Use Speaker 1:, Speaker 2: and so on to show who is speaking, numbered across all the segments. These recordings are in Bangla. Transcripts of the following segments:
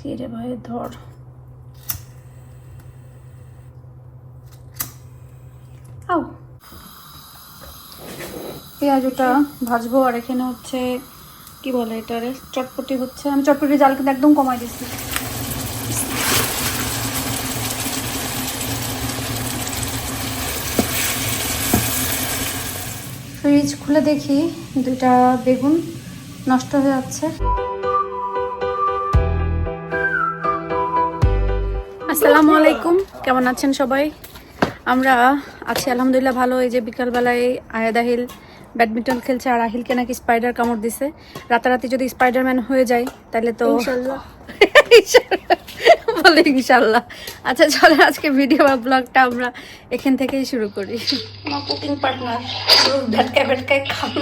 Speaker 1: কে রে ভাই ধর। পেঁয়াজটা ভাজবো আর এখানে হচ্ছে, কি বলে এটারে? চটপটি হচ্ছে। আমি চটপটি জাল কিন্তু একদম কমাই দিচ্ছি ফ্রিজ খুলে দেখি, দুইটা বেগুন নষ্ট হয়ে যাচ্ছে। আসসালামু আলাইকুম। কেমন আছেন সবাই? আমরা আছি আলহামদুলিল্লাহ ভালো। এই যে বিকালবেলায় আয়াদাহিল ব্যাডমিন্টন খেলছে আর আহিলকে নাকি স্পাইডার কামড় দিছে। রাতারাতি যদি স্পাইডারম্যান হয়ে যায় তাহলে তো বলে ইনশাল্লাহ। আচ্ছা চলে আজকে ভিডিও বা ব্লগটা আমরা এখান থেকেই শুরু করি। আমার কুকিং পার্টনার ভেটকায় ভেটকায় খান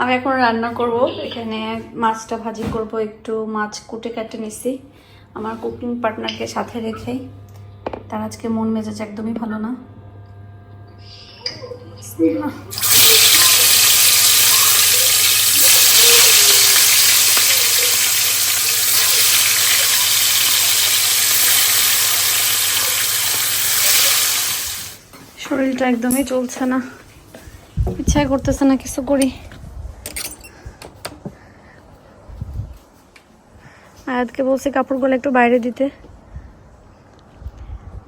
Speaker 1: আমি এখন রান্না করব। এখানে মাছটা ভাজি করব একটু মাছ কুটে কাটে নিছি। আমার কুকিং পার্টনারকে সাথে রেখেই তার আজকে মন মেজাজ একদমই ভালো না। শরীরটা একদমই চলছে না। ইচ্ছাই করতেছে না কিছু করি। আয়াতকে বলছি কাপড়গুলো একটু বাইরে দিতে।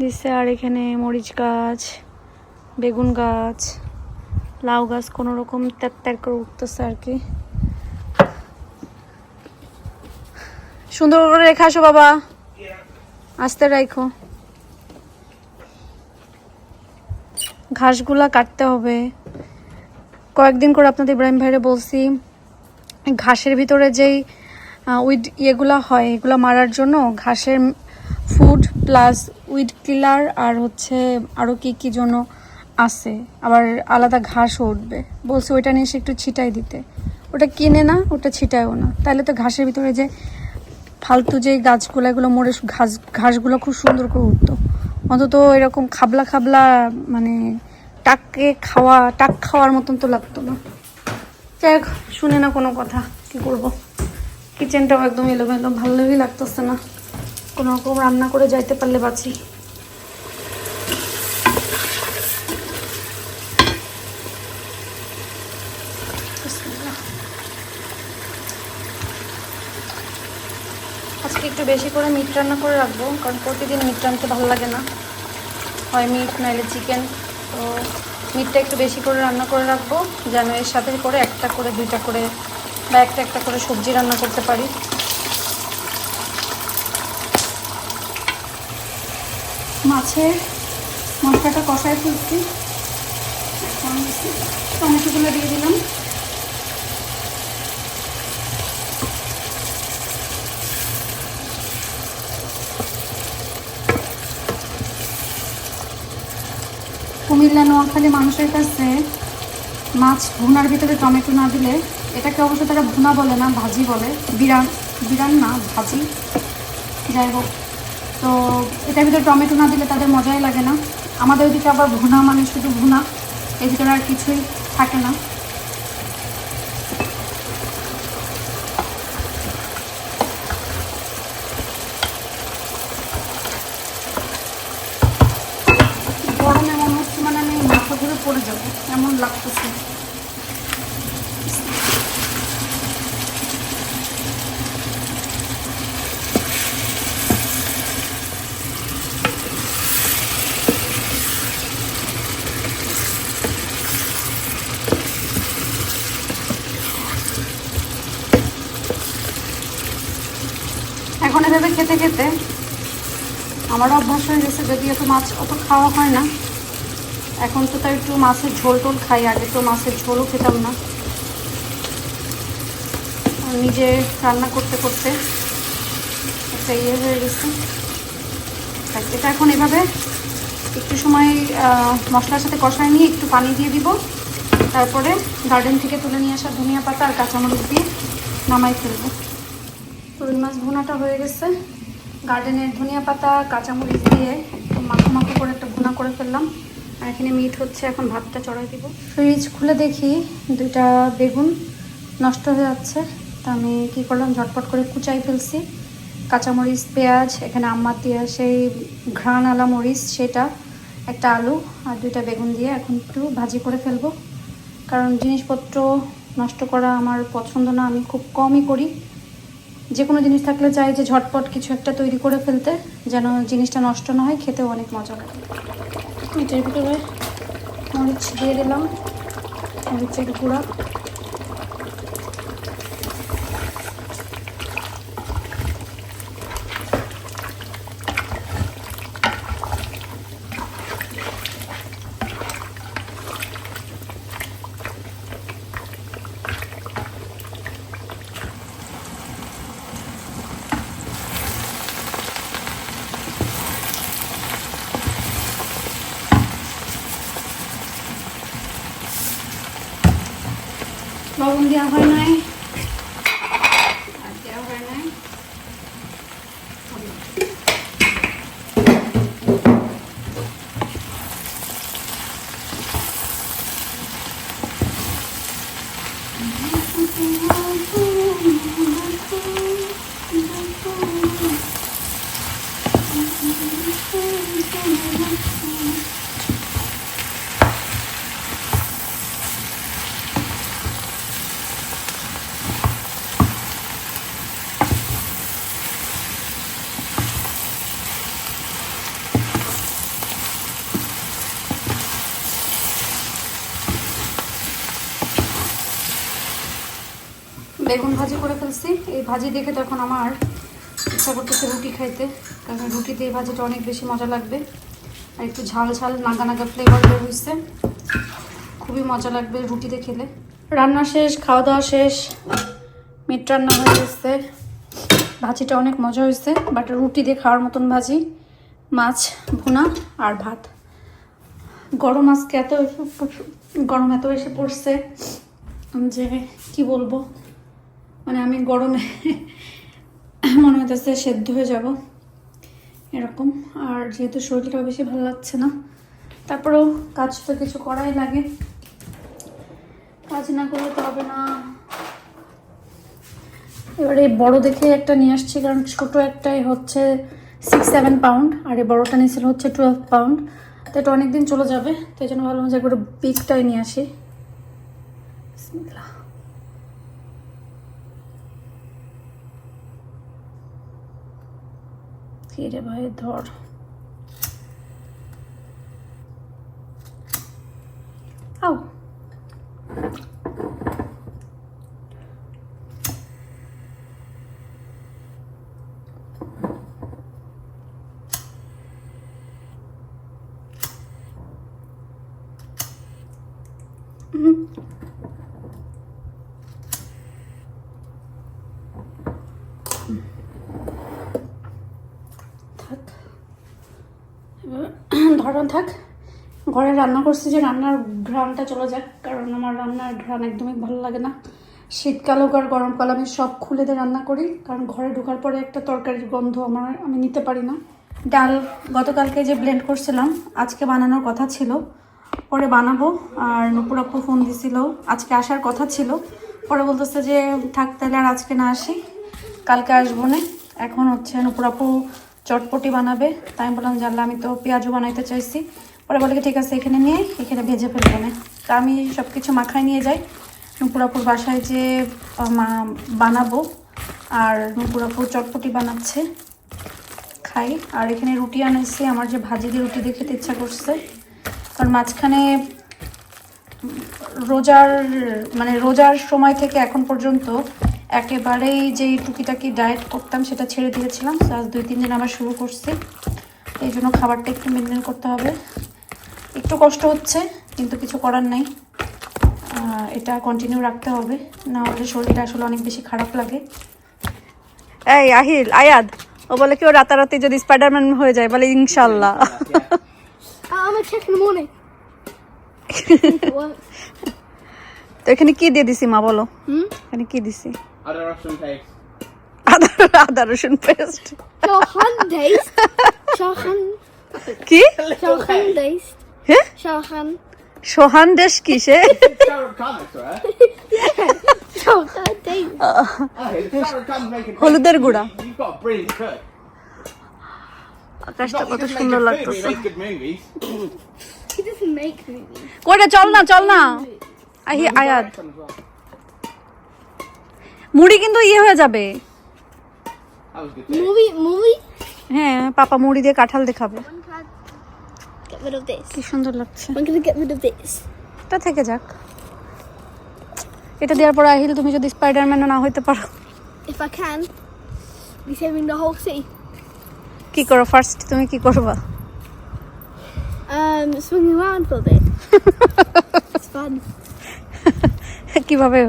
Speaker 1: দিচ্ছে আর এখানে মরিচ গাছ, বেগুন গাছ, লাউ গাছ কোনো রকম ত্যাগ ত্যার করে উঠতেছে আর কি। সুন্দর করে রেখে আসো বাবা। আস্তে রাখো ঘাসগুলা কাটতে হবে। কয়েকদিন করে আপনাদের ইব্রাহিম ভাইরে বলছি, ঘাসের ভিতরে যেই উইড ইয়েগুলা হয় এগুলো মারার জন্য ঘাসের ফুড প্লাস উইড কিলার আর হচ্ছে আরও কি কি জন্য আছে। আবার আলাদা ঘাসও উঠবে। বলছে ওইটা নিয়ে এসে একটু ছিটাই দিতে। ওটা কিনে না ওটা ছিটায়ও না। তাহলে তো ঘাসের ভিতরে যে ফালতু যে গাছগুলো এগুলো মরে ঘাস ঘাসগুলো খুব সুন্দর করে উঠতো। অন্তত এরকম খাবলা খাবলা মানে টাককে খাওয়া টাক খাওয়ার মতন তো লাগতো না। যাই হোক, শুনে না কোনো কথা। কি করব? কিচেনটাও একদম এলোমেলো, ভালোই লাগতেছে না। কোনো রকম রান্না করে যাইতে পারলে বাঁচি। আজকে একটু বেশি করে মিট রান্না করে রাখব, কারণ প্রতিদিন মিট রান্নতে ভালো লাগে না। হয় মিট নাইলে চিকেন তো মিটটা একটু বেশি করে রান্না করে রাখব, যেন এর সাথে করে একটা করে, দুইটা করে বা একটা একটা করে সবজি রান্না করতে পারি। মাছের মশলাটা কষায় ফেলছি। টমেটোগুলো দিয়ে দিলাম। কুমিল্লা, নোয়াখালী মানুষের কাছে মাছ ভুনার ভিতরে টমেটো না দিলে এটাকে অবশ্য তারা ভুনা বলে না, ভাজি বলে। বিরান বিরান না, ভাজি। যাই হোক। তো এটার ভিতরে টমেটো না দিলে তাদের মজাই লাগে না। আমাদের ওইদিকে আবার ভুনা মানে শুধু ভুনা। এর ভিতরে আর কিছুই থাকে না। হচ্ছে মানে আমি ঘুরে পড়ে যাব। এমন লাগতেছে। এখন এভাবে খেতে খেতে আমারও অভ্যাস হয়ে গেছে যদি এত মাছ অত খাওয়া হয় না। এখন তো তাই একটু মাছের ঝোল টোল খাই, আগে তো মাছের ঝোলও খেতাম না। নিজে রান্না করতে করতে একটা ইয়ে হয়ে গেছে। এটা এখন এভাবে একটু সময় মশলার সাথে কষায় নিয়ে একটু পানি দিয়ে দিব। তারপরে গার্ডেন থেকে তুলে নিয়ে আসা ধনিয়া পাতা আর কাঁচামরিচ দিয়ে নামাই ফেলব। মাছ ভুনাটা হয়ে গেছে। গার্ডেনের ধনিয়া পাতা, কাঁচামরিচ দিয়ে মাখো মাখো করে একটা ভুনা করে ফেললাম। আর এখানে মিট হচ্ছে, এখন ভাতটা চড়াই দিব। ফ্রিজ খুলে দেখি, দুইটা বেগুন নষ্ট হয়ে যাচ্ছে। তো আমি কী করলাম, ঝটপট করে কুচাই ফেলছি। কাঁচামরিচ, পেঁয়াজ, এখানে আম্মার দিয়ে সেই ঘ্রাণ আলা মরিচ, সেটা, একটা আলু আর দুইটা বেগুন দিয়ে এখন একটু ভাজি করে ফেলব। কারণ জিনিসপত্র নষ্ট করা আমার পছন্দ না, আমি খুব কমই করি। যে কোনো জিনিস থাকলে চাই যে ঝটপট কিছু একটা তৈরি করে ফেলতে, যেন জিনিসটা নষ্ট না হয়, খেতেও অনেক মজা লাগে। মরিচ দিয়ে দিলাম, মরিচের গুঁড়া। লবণ দেওয়া হয় নাই বেগুন ভাজি করে ফেলছি। এই ভাজি দেখে তখন আমার ইচ্ছা করতেছে রুটি খাইতে, কারণ রুটিতে এই ভাজিটা অনেক বেশি মজা লাগবে। আর একটু ঝাল ঝাল, নাগা নাগা ফ্লেভার বের হয়েছে খুবই মজা লাগবে রুটিতে খেলে। রান্না শেষ, খাওয়া দাওয়া শেষ, মিট রান্না হয়ে গেছে। ভাজিটা অনেক মজা হয়েছে বাট রুটি দিয়ে খাওয়ার মতন ভাজি, মাছ, ভুনা আর ভাত। গরম আজকে এত, গরম এত এসে পড়ছে যে কি বলব? মানে আমি গরমে মনে হইতেছে সেদ্ধ হয়ে যাব। এরকম। আর যেহেতু শরীরটাও বেশি ভালো লাগছে না, তারপরেও কাজ তো কিছু করাই লাগে। কাজ না করলে তো হবে না। এবারে বড় দেখে একটা নিয়ে আসছি, কারণ ছোট একটাই হচ্ছে সিক্স সেভেন পাউন্ড আর এই বড়টা নিয়েছিল হচ্ছে টুয়েলভ পাউন্ড তো এটা অনেকদিন চলে যাবে, তো এই জন্য ভাবলাম যে একবার বিগটাই নিয়ে আসি। কি রে ভাই ধর আও থাক এবার ধরন থাক। ঘরে রান্না করছি যে রান্নার ঘ্রাণটা চলে যাক, কারণ আমার রান্নার ঘ্রাণ একদমই ভালো লাগে না। শীতকাল হোক আর গরমকাল, আমি সব খুলে দিয়ে রান্না করি, কারণ ঘরে ঢোকার পরে একটা তরকারির গন্ধ আমার, আমি নিতে পারি না। ডাল, গতকালকে যে ব্লেন্ড করছিলাম, আজকে বানানোর কথা ছিল। পরে বানাবো, আর নুপুর আপু ফোন দিছিল, আজকে আসার কথা ছিল। পরে বলতেছে যে, থাক তাহলে আর আজকে না আসি, কালকে আসব না। এখন হচ্ছে নুপুর আপু চটপটি বানাবে। তাই আমি বললাম, জানলা, আমি তো পেঁয়াজও বানাইতে চাইছি। পরে বলে ঠিক আছে, এখানে নিয়ে এখানে ভেজে ফেলব না তা আমি সব কিছু মাখায় নিয়ে যাই। নুপুরাপুর বাসায় যে বানাবো, আর নুপুরাপুর চটপটি বানাচ্ছে, খাই। আর এখানে রুটি আনাইছি, আমার যে ভাজি দিয়ে রুটি দিয়ে খেতে ইচ্ছা করছে। কারণ মাঝখানে রোজার মানে রোজার সময় থেকে এখন পর্যন্ত একেবারেই যেই টুকিটাকি ডায়েট করতাম সেটা ছেড়ে দিয়েছিলাম। তো আজ দুই তিন দিন আবার শুরু করছি। এই জন্য খাবারটা একটু মেনটেন করতে হবে। একটু কষ্ট হচ্ছে কিন্তু কিছু করার নাই। এটা কন্টিনিউ রাখতে হবে। না হলে শরীরটা আসলে অনেক বেশি খারাপ লাগে।
Speaker 2: এই আহিল আয়াদ ও বলে কি ও রাতারাতি যদি স্পাইডারম্যান হয়ে যায় বলে ইনশাল্লাহ।
Speaker 3: আমার what?
Speaker 2: তো এখানে কি দিয়ে দিছি মা বলো? এখানে কি দিছি? আদা রসুন পেস্ট সোহান দেশ
Speaker 4: কি? সে?
Speaker 1: হলুদের গুড়া। আকাশটা কত সুন্দর
Speaker 3: লাগতো
Speaker 1: কোটা চল না চল না। আহি আয়াত। মুড়ি কিন্তু ইয়ে হয়ে যাবে।
Speaker 3: মুড়ি মুড়ি?
Speaker 1: হ্যাঁ পাপা মুড়ি দিয়ে কাঁঠাল দেখাবে। কি সুন্দর লাগছে। তা থেকে যাক। এটা দেওয়ার পর আহিল তুমি যদি স্পাইডারম্যানও না হইতে পারো।
Speaker 3: If I can this having the whole
Speaker 1: করো ফার্স্ট তুমি কি করবা?
Speaker 3: Um swinging around
Speaker 1: কীভাবে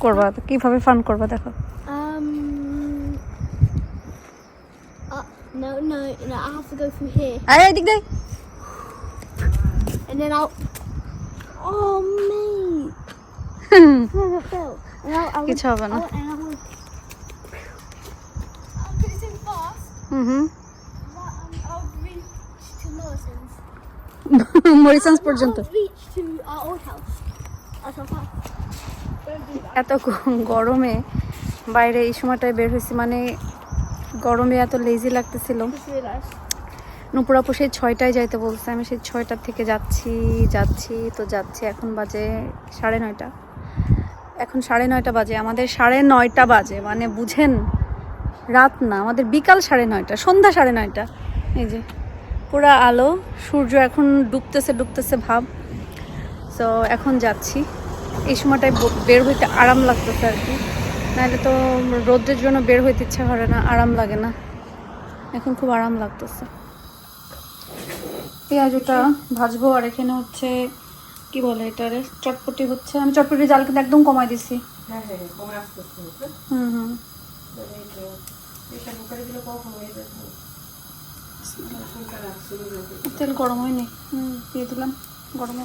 Speaker 1: করবা? কীভাবে ফান করবা দেখো?
Speaker 3: আই দেখ
Speaker 1: কিছু হবে না। মরিসন্স পর্যন্ত।
Speaker 3: Reach to our old house. That's
Speaker 1: এত গরমে বাইরে এই সময়টায় বের হয়েছি মানে গরমে এত লেজি লাগতেছিল. নুপুরাপু সেই ছয়টায় যাইতে বলছে, আমি সেই ছয়টার থেকে যাচ্ছি যাচ্ছি, তো যাচ্ছি, এখন বাজে সাড়ে নয়টা। এখন সাড়ে নয়টা বাজে, আমাদের সাড়ে নয়টা বাজে মানে বুঝেন, রাত না, আমাদের বিকাল সাড়ে নয়টা, সন্ধ্যা সাড়ে নয়টা। এই যে, পুরা আলো, সূর্য এখন ডুবতেছে ডুবতেছে ভাব। তো এখন যাচ্ছি। এই সময়টায় বের হইতে আরাম লাগতেছে আর কি। নাহলে তো রোদ্রের জন্য বের হইতে ইচ্ছা করে না আরাম লাগে না। এখন খুব আরাম লাগতেছে। পেঁয়াজটা ভাজবো আর এখানে হচ্ছে কি বলে এটারে? চটপটি হচ্ছে। আমি চটপটি জাল কিন্তু একদম কমাই দিছি। হুম হুম। তেল গরম হয়নি। হুম দিয়ে দিলাম। গরম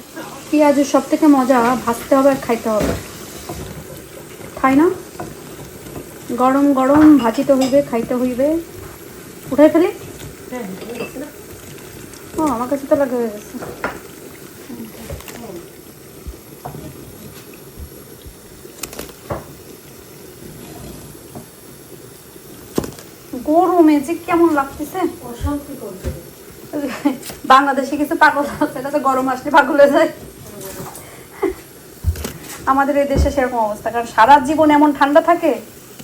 Speaker 1: পেঁয়াজের সব থেকে মজা ভাজতে হবে আর খাইতে হবে। খাই না? গরম গরম ভাজিতে হইবে খাইতে হইবে। উঠাই ফেলি? ও আমার কাছে তো লাগে হয়ে গেছে। গরমে যে কেমন লাগতেছে। বাংলাদেশে কিছু পাগল আছে এটা তো গরম আসলে পাগল হয়ে যায়। আমাদের এই দেশে সেরকম অবস্থা কারণ সারা জীবন এমন ঠান্ডা থাকে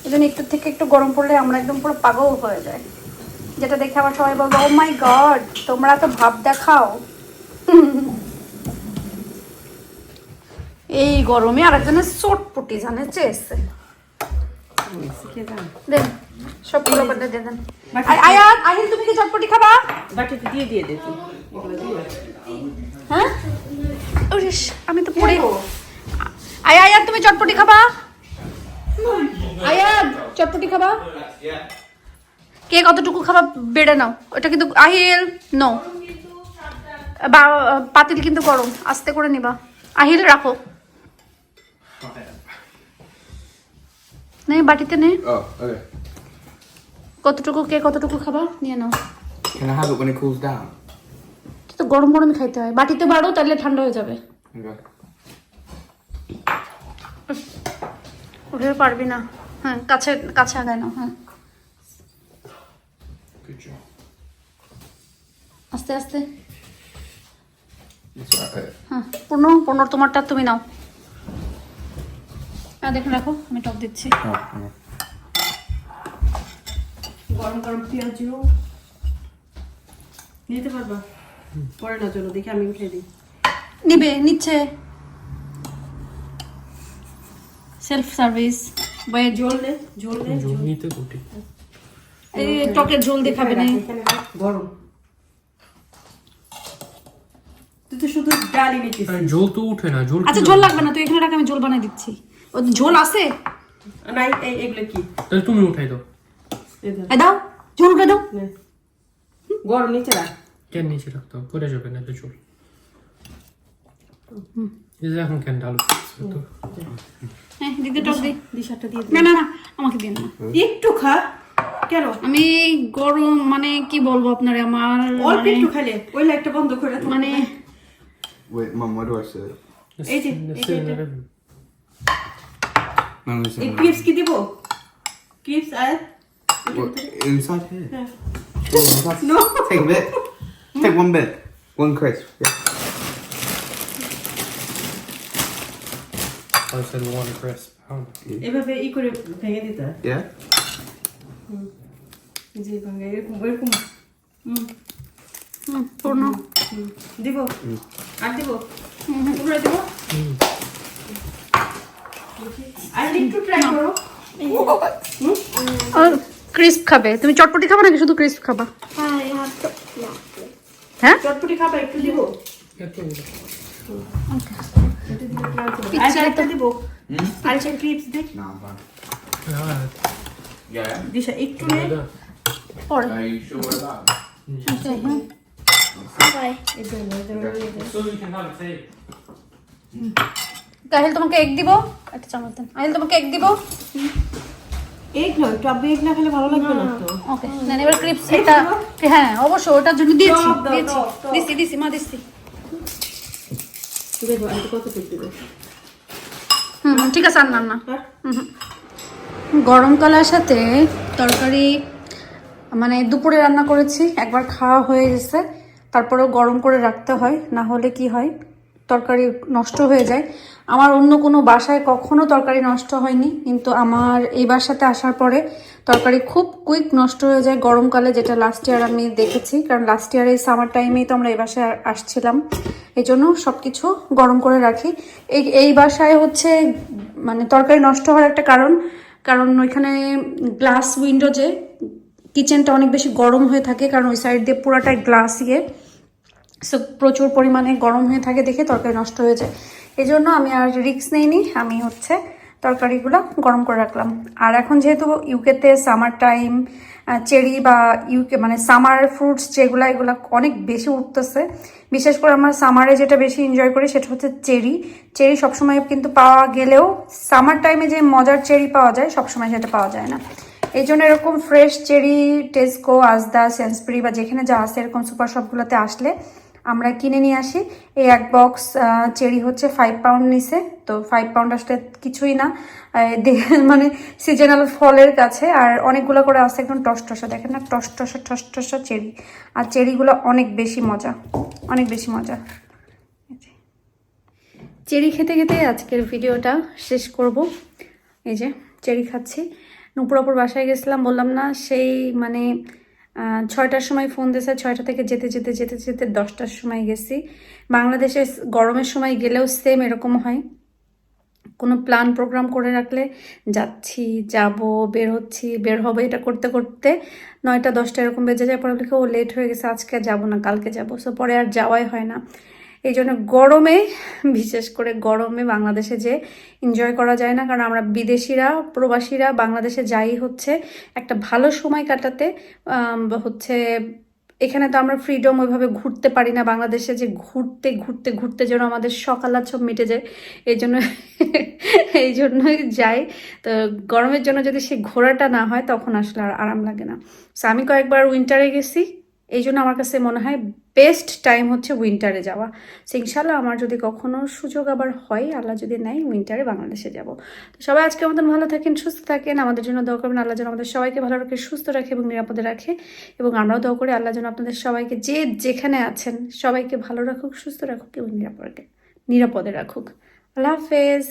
Speaker 1: এই জন্য একটু থেকে একটু গরম পড়লে আমরা একদম পুরো পাগল হয়ে যায়। যেটা দেখে আবার সবাই বলব ও মাই গড তোমরা তো ভাব দেখাও। এই গরমে আরেকজনের চটপটি জানে চেয়েছে। দেন। সবগুলো বাদ দিয়ে দেন। আয়- আয়াত আহিল তুমি কি চটপটি খাবা?
Speaker 5: বাটিতে দিয়ে দিয়ে
Speaker 1: হ্যাঁ? ওরিস, আমি তো পড়ে আয় তুমি চটপটি খাবা? আয়াত চটপটি খাবা? কে কতটুকু খাবা বেড়ে নাও। ওটা কিন্তু আহিল নো বা পাতিল কিন্তু গরম। আস্তে করে নিবা। আহিল রাখো। নেই বাটিতে নেই. কতটুকু কে কতটুকু খাবা নিয়ে নাও
Speaker 4: Can I have it when it cools down?
Speaker 1: তো গরম গরমই খাইতে হয় বাটিতে বাড়ো তাহলে ঠান্ডা হয়ে যাবে
Speaker 4: Okay.
Speaker 1: উঠে পারবি না হ্যাঁ কাছে কাছে আগায় নাও হ্যাঁ
Speaker 4: Good job.
Speaker 1: আস্তে আস্তে. হ্যাঁ পনেরো পনেরো তোমারটা তুমি নাও হ্যাঁ দেখুন রাখো আমি টক দিচ্ছি
Speaker 4: Oh.
Speaker 5: গরম গরম পেঁয়াজও। নিতে পারবা? পরে না চলো দেখি আমি উঠে দিই।
Speaker 1: নিবে নিচ্ছে। সেলফ সার্ভিস বা
Speaker 5: ঝোল নে ঝোল নে ঝোল
Speaker 6: নিতে কোটি
Speaker 1: এই টকের ঝোল দেখাবে না।
Speaker 5: গরম। তুই তো শুধু ডালি নিচ্ছিস
Speaker 6: জল তো উঠে না জল
Speaker 1: আচ্ছা ঝোল লাগবে না তুই এখানে রাখ আমি ঝোল বানাই দিচ্ছি। ও ঝোল আছে?
Speaker 5: না এই এগুলো কি?
Speaker 6: তাহলে তুমি উঠাই দাও।
Speaker 1: দাও উঠে দাও।
Speaker 5: গরম নিচে রাখ।
Speaker 6: কেন নিচে রাখতে যাবে না তো জল এখন কেন ডালো তো?
Speaker 1: হ্যাঁ দিদি টক দিই
Speaker 5: দিশাটা দিয়ে দে।
Speaker 1: না না না আমাকে দিন না।
Speaker 5: একটু খা। কেন?
Speaker 1: আমি গরম মানে কি বলব আপনারে আমার
Speaker 5: অল্প
Speaker 1: মানে-
Speaker 5: একটু খাইলে ওই লাইটটা বন্ধ করে
Speaker 1: মানে
Speaker 4: Wait, do I?
Speaker 5: এই যে. ক্রিপস কি দিব? ক্রিপস আয়াত
Speaker 4: What, inside here?
Speaker 5: Yeah.
Speaker 4: Oh, that's-
Speaker 5: No.
Speaker 4: Take a bit. Take one bit. One crisp. Yeah.
Speaker 6: I said one crisp. Oh.
Speaker 5: এভাবে ই করে ভেঙে দিতে হয়।
Speaker 4: Yeah?
Speaker 5: জি ভাঙে এরকম এরকম হুম
Speaker 1: হুম, পূর্ণ
Speaker 5: হুম। দিব আর দিব পুরো দিব আর একটু ট্রাই করো
Speaker 1: ক্রিস্প খাবে। তুমি চটপটি খাবে নাকি শুধু ক্রিস্প খাবা?
Speaker 3: not.
Speaker 1: হ্যাঁ?
Speaker 5: চটপটি খাবা একটু দিব? আর একটা
Speaker 1: তোমাকে এগ দিব? একটা চামচ দেন। আহিল তোমাকে এগ দিব?
Speaker 5: এগ নয় টবে এগ না খেলে ভালো লাগবে না তো?
Speaker 1: ওকে নেন এবার ক্রিপস এটা হ্যাঁ অবশ্যই ওটার জন্য দিয়েছি দিয়েছি
Speaker 5: টক, টক।
Speaker 1: দিছি দিছি মা দিছি।
Speaker 5: দেবো আর কত পেট দেবে?
Speaker 1: হুম হুম, ঠিক আছে আর না না
Speaker 5: হ্যাঁ
Speaker 1: গরম সাথে তরকারি মানে দুপুরে রান্না করেছি একবার খাওয়া হয়ে গেছে তারপরেও গরম করে রাখতে হয় না হলে কি হয়? তরকারি নষ্ট হয়ে যায়। আমার অন্য কোনো বাসায় কখনো তরকারি নষ্ট হয়নি, কিন্তু আমার এই বাসাতে আসার পরে তরকারি খুব কুইক নষ্ট হয়ে যায় গরমকালে, যেটা লাস্ট ইয়ার আমি দেখেছি। কারণ লাস্ট ইয়ার এই সামার টাইমেই তো আমরা এই বাসায় আসছিলাম। এই জন্য সব কিছু গরম করে রাখি। এই এই বাসায় হচ্ছে মানে তরকারি নষ্ট হওয়ার একটা কারণ। কারণ ওইখানে গ্লাস উইন্ডো যে কিচেনটা অনেক বেশি গরম হয়ে থাকে, কারণ ওই সাইড দিয়ে পুরাটাই গ্লাস ইয়ে সো প্রচুর পরিমাণে গরম হয়ে থাকে দেখে তরকারি নষ্ট হয়ে যায়। এই জন্য আমি আর রিক্স নেইনি, আমি হচ্ছে তরকারিগুলো গরম করে রাখলাম। আর এখন যেহেতু ইউকেতে সামার টাইম চেরি বা ইউকে মানে সামার ফ্রুটস যেগুলো, এগুলো অনেক বেশি উঠতেছে। বিশেষ করে আমরা সামারে যেটা বেশি এনজয় করি সেটা হচ্ছে চেরি চেরি সবসময় কিন্তু পাওয়া গেলেও সামার টাইমে যে মজার চেরি পাওয়া যায়, সবসময় সেটা পাওয়া যায় না। এই জন্য এরকম fresh cherry Tesco Asda Sainsbury বা যেখানে যা আছে এরকম সুপার শপগুলোতে আসলে আমরা কিনে নিয়ে আসি। এই এক বক্স চেরি হচ্ছে ফাইভ পাউন্ড নিছে তো ফাইভ পাউন্ড আসলে কিছুই না। মানে সিজনাল ফলের কাছে, আর অনেকগুলো করে আছে একদম টসটসা। দেখেন না, টসটসা টসটসা চেরি। আর চেরিগুলো অনেক বেশি মজা, অনেক বেশি মজা। চেরি খেতে খেতে আজকের ভিডিওটা শেষ করব। এই যে, চেরি খাচ্ছি। নুপুরাপুর বাসায় গেছিলাম, বললাম না, সেই মানে ছয়টার সময় ফোন দিয়েছে ছয়টা থেকে যেতে যেতে যেতে যেতে দশটার সময় গেছি। বাংলাদেশে গরমের সময় গেলেও সেম এরকম হয়। কোনো প্ল্যান প্রোগ্রাম করে রাখলে যাচ্ছি, যাব, বের হচ্ছি, বের হবে এটা করতে করতে নয়টা, দশটা এরকম বেজে যায়। পরে লিখে ও লেট হয়ে গেছে, আজকে আর যাব না, কালকে যাব। সো পরে আর যাওয়াই হয় না। এই জন্য গরমে, বিশেষ করে গরমে বাংলাদেশে যে এনজয় করা যায় না, কারণ আমরা বিদেশিরা, প্রবাসীরা বাংলাদেশে যাই হচ্ছে, একটা ভালো সময় কাটাতে হচ্ছে এখানে তো আমরা ফ্রিডম ওইভাবে ঘুরতে পারি না, বাংলাদেশে যে ঘুরতে ঘুরতে ঘুরতে যেন আমাদের সকালাত সব মিটে যায় এই জন্য এই জন্যই যাই। তো গরমের জন্য যদি সেই ঘোরাটা না হয়, তখন আসলে আর আরাম লাগে না। সো আমি কয়েকবার উইন্টারে গেছি। এই জন্য আমার কাছে মনে হয় বেস্ট টাইম হচ্ছে উইন্টারে যাওয়া। ইনশাল্লাহ আমার যদি কখনো সুযোগ আবার হয়, আল্লাহ যদি নেয় উইন্টারে বাংলাদেশে যাব। তো সবাই আজকে আমাদের ভালো থাকেন, সুস্থ থাকেন। আমাদের জন্য দোয়া করবেন, আল্লাহ যেন আমাদের সবাইকে ভালো রাখে, সুস্থ রাখে এবং নিরাপদে রাখে। এবং আমরাও দোয়া করি, আল্লাহ যেন আপনাদের সবাইকে যে যেখানে আছেন, সবাইকে ভালো রাখুক, সুস্থ রাখুক এবং নিরাপদে নিরাপদে রাখুক। আল্লাহ হাফেজ।